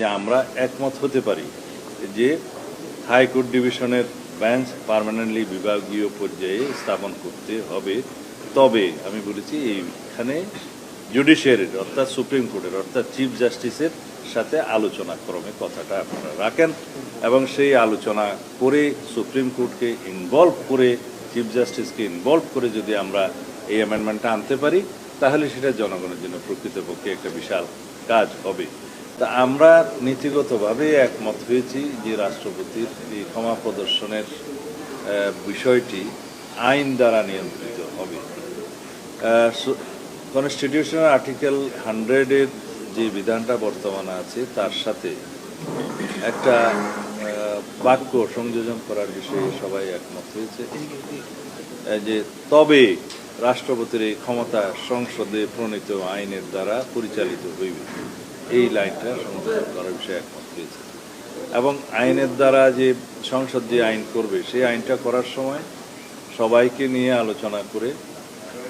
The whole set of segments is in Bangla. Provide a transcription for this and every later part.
যে আমরা একমত হতে পারি যে হাইকোর্ট ডিভিশনের বেঞ্চ পার্মানেন্টলি বিভাগীয় পর্যায়ে স্থাপন করতে হবে। তবে আমি বলেছি এইখানে জুডিশিয়ারির অর্থাৎ সুপ্রিম কোর্টের অর্থাৎ চিফ জাস্টিসের সাথে আলোচনা ক্রমে কথাটা আপনারা রাখেন এবং সেই আলোচনা করে সুপ্রিম কোর্টকে ইনভলভ করে, চিফ জাস্টিসকে ইনভলভ করে যদি আমরা এই অ্যামেন্ডমেন্টটা আনতে পারি, তাহলে সেটা জনগণের জন্য প্রকৃতপক্ষে একটা বিশাল কাজ হবে। তা আমরা নীতিগতভাবে একমত হয়েছি যে রাষ্ট্রপতির এই ক্ষমা প্রদর্শনের বিষয়টি আইন দ্বারা নিয়ন্ত্রিত হবে। কনস্টিটিউশনাল আর্টিকেল হান্ড্রেডের যে বিধানটা বর্তমানে আছে, তার সাথে একটা বাক্য সংযোজন করার বিষয়ে সবাই একমত হয়েছে যে তবে রাষ্ট্রপতির এই ক্ষমতা সংসদে প্রণীত আইনের দ্বারা পরিচালিত হইবে। এই লাইনটা সংযোজন করার বিষয়ে একমত হয়েছে। এবং আইনের দ্বারা যে সংসদ যে আইন করবে, সেই আইনটা করার সময় সবাইকে নিয়ে আলোচনা করে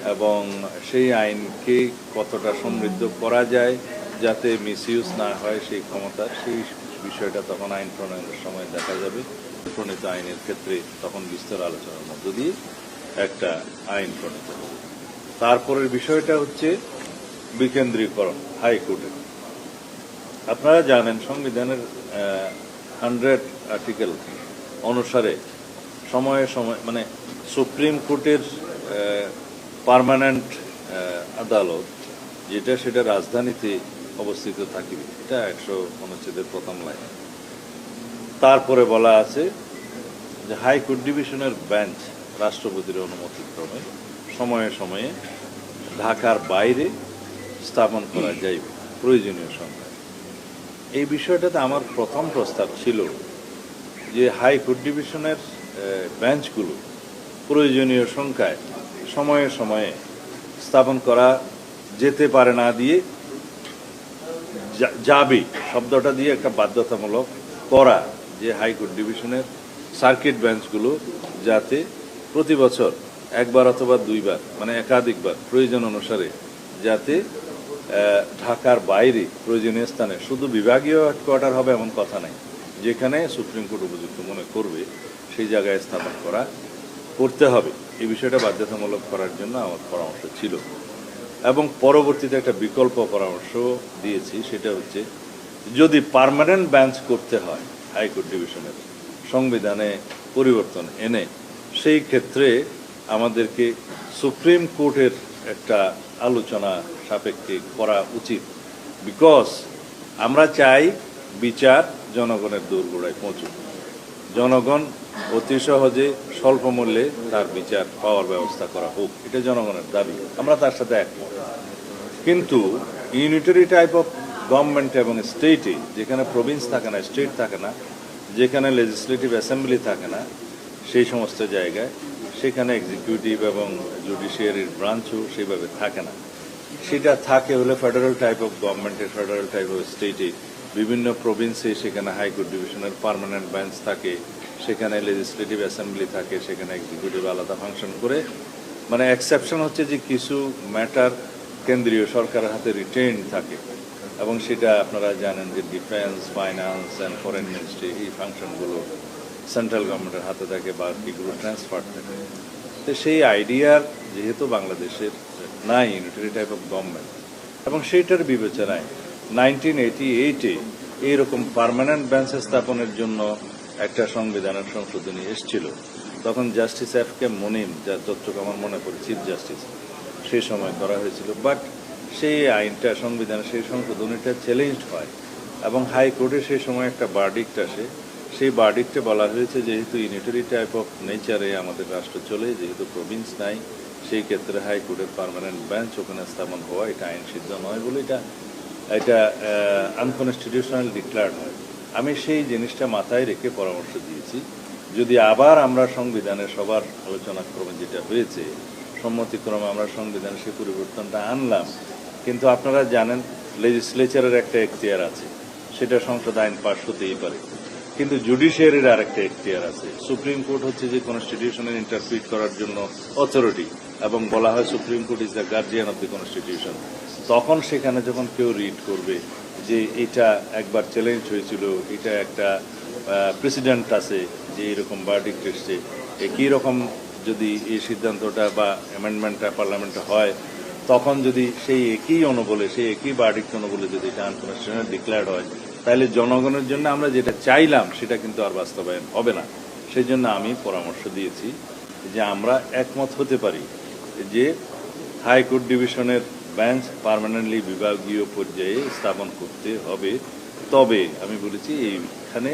এবং সেই আইনকে কতটা সমৃদ্ধ করা যায় যাতে মিসইউজ না হয় সেই ক্ষমতা, সেই বিষয়টা তখন আইন প্রণয়নের সময় দেখা যাবে। প্রণীত আইনের ক্ষেত্রে তখন বিস্তর আলোচনার মধ্য দিয়ে একটা আইন প্রণীত হবে। তারপরের বিষয়টা হচ্ছে বিকেন্দ্রীকরণ, হাইকোর্টের। আপনারা জানেন সংবিধানের হান্ড্রেড আর্টিকেল অনুসারে সময়ে সময় মানে সুপ্রিম কোর্টের পার্মানেন্ট আদালত যেটা সেটা রাজধানীতে অবস্থিত থাকিবে এটা একশো অনুচ্ছেদের প্রথম লাইন। তারপরে বলা আছে যে হাইকোর্ট ডিভিশনের বেঞ্চ রাষ্ট্রপতির অনুমতিক্রমে সময়ে সময়ে ঢাকার বাইরে স্থাপন করা যাইবে। প্রয়োজনীয় সংখ্যায় এই বিষয়টাতে আমার প্রথম প্রস্তাব ছিল যে হাইকোর্ট ডিভিশনের বেঞ্চগুলো প্রয়োজনীয় সংখ্যায় সময়ে সময়ে স্থাপন করা যেতে পারে না দিয়ে যাবে শব্দটা দিয়ে একটা বাধ্যতামূলক করা যে হাইকোর্ট ডিভিশনের সার্কিট বেঞ্চগুলো যাতে প্রতি বছর একবার অথবা দুইবার মানে একাধিকবার প্রয়োজন অনুসারে যাতে ঢাকার বাইরে প্রয়োজনীয় স্থানে শুধু বিভাগীয় হেডকোয়ার্টার হবে এমন কথা নাই। যেখানে সুপ্রিম কোর্ট উপযুক্ত মনে করবে, সেই জায়গায় স্থাপন করা করতে হবে। এই বিষয়টা বাধ্যতামূলক করার জন্য আমার পরামর্শ ছিল। এবং পরবর্তীতে একটা বিকল্প পরামর্শ দিয়েছি, সেটা হচ্ছে যদি পার্মানেন্ট বেঞ্চ করতে হয় হাইকোর্ট ডিভিশনের সংবিধানে পরিবর্তন এনে, সেই ক্ষেত্রে আমাদেরকে সুপ্রিম কোর্টের একটা আলোচনা সাপেক্ষে করা উচিত। বিকজ আমরা চাই বিচার জনগণের দোরগোড়ায় পৌঁছুক। জনগণ অতি সহজে স্বল্প মূল্যে তার বিচার পাওয়ার ব্যবস্থা করা হোক, এটা জনগণের দাবি। আমরা তার সাথে একমত। কিন্তু ইউনিটারি টাইপ অফ গভর্নমেন্ট এবং স্টেটে যেখানে প্রভিন্স থাকে না স্টেট থাকে না, যেখানে লেজিসলেটিভ অ্যাসেম্বলি থাকে না, সেই সমস্ত জায়গায় সেখানে এক্সিকিউটিভ এবং জুডিশিয়ারির ব্রাঞ্চও সেভাবে থাকে না। সেটা থাকে হলে ফেডারেল টাইপ অফ গভর্নমেন্টের ফেডারেল টাইপ অফ স্টেটে বিভিন্ন প্রভিন্সে সেখানে হাইকোর্ট ডিভিশনের পার্মানেন্ট বেঞ্চ থাকে, সেখানে লেজিসলেটিভ অ্যাসেম্বলি থাকে, সেখানে এক্সিকিউটিভ আলাদা ফাংশন করে। মানে এক্সেপশন হচ্ছে যে কিছু ম্যাটার কেন্দ্রীয় সরকারের হাতে রিটেইন থাকে। এবং সেটা আপনারা জানেন যে defence finance and foreign ministry এই ফাংশনগুলো সেন্ট্রাল গভর্নমেন্টের হাতে থাকে বা এগুলো ট্রান্সফার থাকে। তো সেই আইডিয়ার যেহেতু বাংলাদেশের নাই ইউনিটারি টাইপ অফ গভর্নমেন্ট এবং সেইটার বিবেচনায় নাইনটিন এইটি এইটে এইরকম পার্মানেন্ট বেঞ্চ স্থাপনের জন্য একটা সংবিধানের সংশোধনী এসেছিল। তখন জাস্টিস এফ কে মনিম যার যতটুকু আমার মনে পড়ে চিফ জাস্টিস সেই সময় করা হয়েছিল। বাট সেই আইনটা, সংবিধানের সেই সংশোধনীটা চ্যালেঞ্জ হয় এবং হাইকোর্টে সেই সময় একটা বার্ডিক্ট আসে সেই বার্ডিক্টে বলা হয়েছে যেহেতু ইউনিটারি টাইপ অফ নেচারে আমাদের রাষ্ট্র চলে, যেহেতু প্রভিন্স নাই, সেই ক্ষেত্রে হাইকোর্টের পার্মানেন্ট বেঞ্চ ওখানে স্থাপন হওয়া এটা আইন সিদ্ধ নয় বলে এটা এটা আনকনস্টিটিউশনাল ডিক্লার্ড হয়। আমি সেই জিনিসটা মাথায় রেখে পরামর্শ দিয়েছি। যদি আবার আমরা সংবিধানে সবার আলোচনা ক্রমে যেটা হয়েছে সম্মতিক্রমে আমরা সংবিধানে সেই পরিবর্তনটা আনলাম, কিন্তু আপনারা জানেন লেজিসলেচারের একটা এখতিয়ার আছে, সেটা সংসদ আইন পাশ হতেই পারে। কিন্তু জুডিশিয়ারির আরেকটা এখতিয়ার আছে। সুপ্রিম কোর্ট হচ্ছে যে কনস্টিটিউশনের ইন্টারপ্রিট করার জন্য অথরিটি এবং বলা হয় supreme court is the guardian of the constitution তখন সেখানে যখন কেউ রিড করবে যে এটা একবার চ্যালেঞ্জ হয়েছিল, এটা একটা প্রেসিডেন্ট আছে যে এরকম বার্ডিক এসছে, একই রকম যদি এই সিদ্ধান্তটা বা অ্যামেন্ডমেন্টটা পার্লামেন্টে হয়, তখন যদি সেই একই অনুবলে সেই একই বার্ডিক অনুবলে যদি এটা আনকনস্টিটিউশনাল ডিক্লেয়ার্ড হয় তাহলে জনগণের জন্য আমরা যেটা চাইলাম, সেটা কিন্তু আর বাস্তবায়ন হবে না। সেই জন্য আমি পরামর্শ দিয়েছি যে আমরা একমত হতে পারি যে হাইকোর্ট ডিভিশনের বেঞ্চ পার্মানেন্টলি বিভাগীয় পর্যায়ে স্থাপন করতে হবে। তবে আমি বলেছি, এইখানে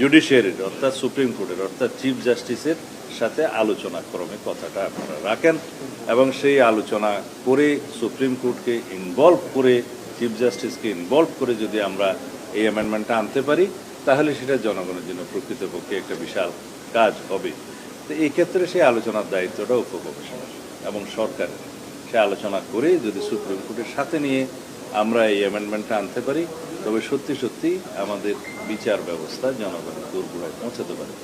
জুডিশিয়ারির অর্থাৎ সুপ্রিম কোর্টের অর্থাৎ চিফ জাস্টিসের সাথে আলোচনা ক্রমে কথাটা আপনারা রাখেন এবং সেই আলোচনা করে সুপ্রিম কোর্টকে ইনভলভ করে, চিফ জাস্টিসকে ইনভলভ করে যদি আমরা এই অ্যামেন্ডমেন্টটা আনতে পারি, তাহলে সেটা জনগণের জন্য প্রকৃতপক্ষে একটা বিশাল কাজ হবে। তো এই ক্ষেত্রে সেই আলোচনার দায়িত্বটা উপকমিশনের এবং সরকারের। সে আলোচনা করে যদি সুপ্রিম কোর্টের সাথে নিয়ে আমরা এই অ্যামেন্ডমেন্টটা আনতে পারি, তবে সত্যি সত্যি আমাদের বিচার ব্যবস্থা জনগণের দোরগোড়ায় পৌঁছাতে পারে।